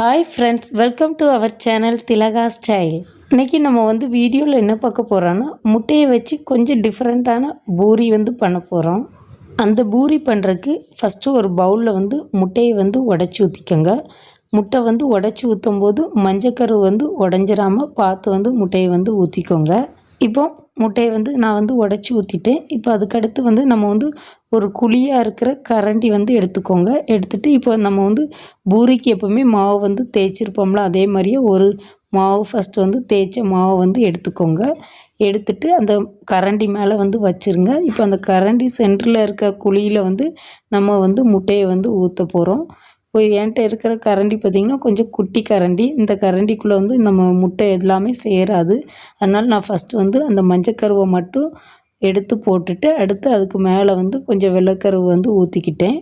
Hi friends welcome to our channel Thilaga style இன்றைக்கி நம்ம வந்து வீடியோவில் என்ன பார்க்க போகிறோன்னா முட்டையை வச்சு கொஞ்சம் டிஃப்ரெண்ட்டான பூரி வந்து பண்ண போகிறோம் அந்த பூரி பண்ணுறதுக்கு ஃபஸ்ட்டு ஒரு பவுலில் வந்து முட்டையை வந்து உடச்சி ஊற்றிக்கோங்க முட்டை வந்து உடச்சி ஊற்றும் போது மஞ்சக்கரு வந்து உடஞ்சிராமல் பார்த்து வந்து முட்டையை வந்து ஊற்றிக்கோங்க இப்போ முட்டையை வந்து நான் வந்து உடச்சி ஊற்றிட்டேன் இப்போ அதுக்கடுத்து வந்து நம்ம வந்து ஒரு குழியாக இருக்கிற கரண்டி வந்து எடுத்துக்கோங்க. எடுத்துகிட்டு இப்போ நம்ம வந்து பூரிக்கு எப்போவுமே மாவு வந்து தேய்ச்சிருப்போம்ல அதே மாதிரியே ஒரு மாவு ஃபஸ்ட்டு வந்து தேய்ச்ச மாவை வந்து எடுத்துக்கோங்க. எடுத்துட்டு அந்த கரண்டி மேலே வந்து வச்சுருங்க. இப்போ அந்த கரண்டி சென்டரில் இருக்க குழியில் வந்து நம்ம வந்து முட்டையை வந்து ஊற்ற போகிறோம் என்கிட்ட இருக்கிற கரண்டி பார்த்திங்கன்னா கொஞ்சம் குட்டி கரண்டி. இந்த கரண்டிக்குள்ளே வந்து நம்ம முட்டை எல்லாமே சேராது. அதனால் நான் ஃபஸ்ட்டு வந்து அந்த மஞ்சக்கருவை மட்டும் எடுத்து போட்டுட்டு அடுத்து அதுக்கு மேலே வந்து கொஞ்சம் வெள்ளைக்கருவு வந்து ஊற்றிக்கிட்டேன்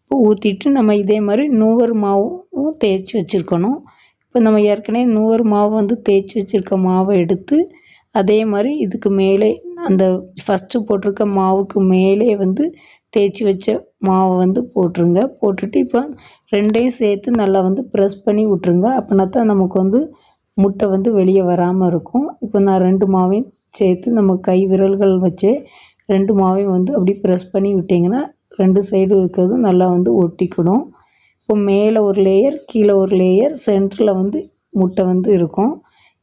இப்போ ஊற்றிட்டு நம்ம இதே மாதிரி நூவர் மாவும் தேய்ச்சி வச்சுருக்கணும். இப்போ நம்ம ஏற்கனவே நூவர் மாவு வந்து தேய்ச்சி வச்சுருக்க மாவை எடுத்து அதே மாதிரி இதுக்கு மேலே அந்த ஃபஸ்ட்டு போட்டிருக்க மாவுக்கு மேலே வந்து தேய்ச்சி வச்ச மாவை வந்து போட்டுருங்க. போட்டுட்டு இப்போ ரெண்டையும் சேர்த்து நல்லா வந்து ப்ரெஸ் பண்ணி விட்ருங்க அப்படின்னா தான் நமக்கு வந்து முட்டை வந்து வெளியே வராமல் இருக்கும். இப்போ நான் ரெண்டு மாவையும் சேர்த்து நம்ம கை விரல்கள் வச்சு ரெண்டு மாவையும் வந்து அப்படி ப்ரெஸ் பண்ணி விட்டிங்கன்னா ரெண்டு சைடு இருக்கிறதும் நல்லா வந்து ஒட்டிக்கணும் இப்போ மேலே ஒரு லேயர் கீழே ஒரு லேயர் சென்டரில் வந்து முட்டை வந்து இருக்கும்.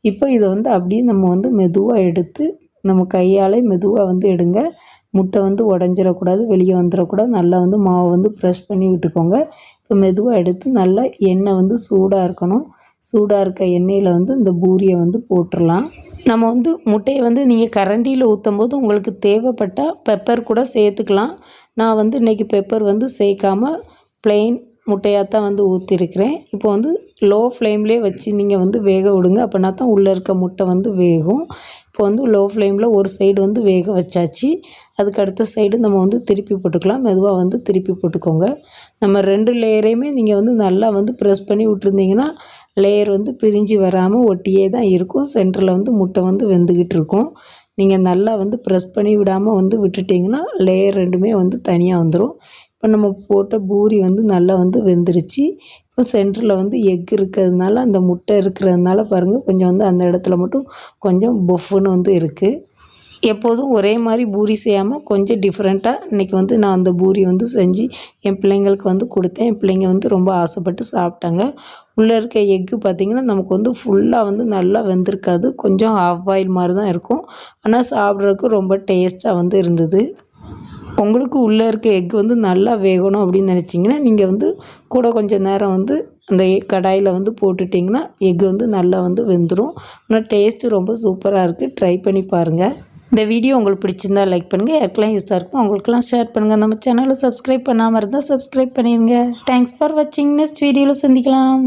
இப்போ இதை வந்து அப்படியே நம்ம வந்து மெதுவாக எடுத்து நம்ம கையால் மெதுவாக வந்து எடுங்க. முட்டை வந்து உடஞ்சிடக்கூடாது வெளியே வந்துடக்கூடாது. நல்லா வந்து மாவை வந்து ப்ரெஷ் பண்ணி விட்டுக்கோங்க. இப்போ மெதுவாக எடுத்து நல்லா எண்ணெய் வந்து சூடாக இருக்கணும். சூடாக இருக்க எண்ணெயில் வந்து இந்த பூரியை வந்து போட்டுடலாம். நம்ம வந்து முட்டையை வந்து நீங்கள் கரண்டியில் ஊற்றும் போது உங்களுக்கு தேவைப்பட்டால் பெப்பர் கூட சேர்த்துக்கலாம். நான் வந்து இன்றைக்கி பெப்பர் வந்து சேர்க்காமல் ப்ளெயின் முட்டையாக தான் வந்து ஊற்றிருக்கிறேன் இப்போ வந்து லோ ஃப்ளேம்லேயே வச்சு நீங்கள் வந்து வேக விடுங்க. அப்படின்னா தான் உள்ளே இருக்க முட்டை வந்து வேகும். இப்போ வந்து லோ ஃப்ளேமில் ஒரு சைடு வந்து வேக வச்சாச்சு. அதுக்கு அடுத்த சைடு நம்ம வந்து திருப்பி போட்டுக்கலாம். மெதுவாக வந்து திருப்பி போட்டுக்கோங்க. நம்ம ரெண்டு லேயரையுமே நீங்கள் வந்து நல்லா வந்து ப்ரெஸ் பண்ணி விட்டுருந்தீங்கன்னா லேயர் வந்து பிரிஞ்சு வராமல் ஒட்டியே தான் இருக்கும். சென்டரில் வந்து முட்டை வந்து வெந்துக்கிட்டு இருக்கும். நீங்கள் நல்லா வந்து ப்ரெஸ் பண்ணி விடாமல் வந்து விட்டுட்டிங்கன்னா லேயர் ரெண்டுமே வந்து தனியாக வந்துடும் இப்போ நம்ம போட்ட பூரி வந்து நல்லா வந்து வெந்துருச்சு. இப்போ சென்டரில் வந்து எக் இருக்கிறதுனால அந்த முட்டை இருக்கிறதுனால பாருங்கள் கொஞ்சம் வந்து அந்த இடத்துல மட்டும் கொஞ்சம் பொஃப்னு வந்து இருக்குது எப்போதும் ஒரே மாதிரி பூரி செய்யாமல் கொஞ்சம் டிஃப்ரெண்ட்டாக இன்றைக்கி வந்து நான் அந்த பூரி வந்து செஞ்சு என் பிள்ளைங்களுக்கு வந்து கொடுத்தேன். என் பிள்ளைங்க வந்து ரொம்ப ஆசைப்பட்டு சாப்பிட்டாங்க. உள்ளே இருக்க எக்கு பார்த்திங்கன்னா நமக்கு வந்து ஃபுல்லாக வந்து நல்லா வெந்திருக்காது. கொஞ்சம் ஆஃப் ஆயில் மாதிரி தான் இருக்கும். ஆனால் சாப்பிட்றதுக்கு ரொம்ப டேஸ்ட்டாக வந்து இருந்தது. உங்களுக்கு உள்ளே இருக்க எக் வந்து நல்லா வேகணும் அப்படின்னு நினச்சிங்கன்னா நீங்கள் வந்து கூட கொஞ்சம் நேரம் வந்து அந்த கடாயில் வந்து போட்டுட்டிங்கன்னா எக் வந்து நல்லா வந்து வெந்துடும் ஆனால் டேஸ்ட்டு ரொம்ப சூப்பராக இருக்குது ட்ரை பண்ணி பாருங்கள் இந்த வீடியோ உங்களுக்கு பிடிச்சிருந்தா லைக் பண்ணுங்கள் யாருக்கெல்லாம் யூஸாக இருக்கும் அவங்களுக்குலாம் ஷேர் பண்ணுங்கள் நம்ம சேனலை சப்ஸ்கிரைப் பண்ணாமல் இருந்தால் சப்ஸ்கிரைப் பண்ணிடுங்க தேங்க்ஸ் ஃபார் வாட்சிங் நெக்ஸ்ட் வீடியோவில் சந்திக்கலாம்.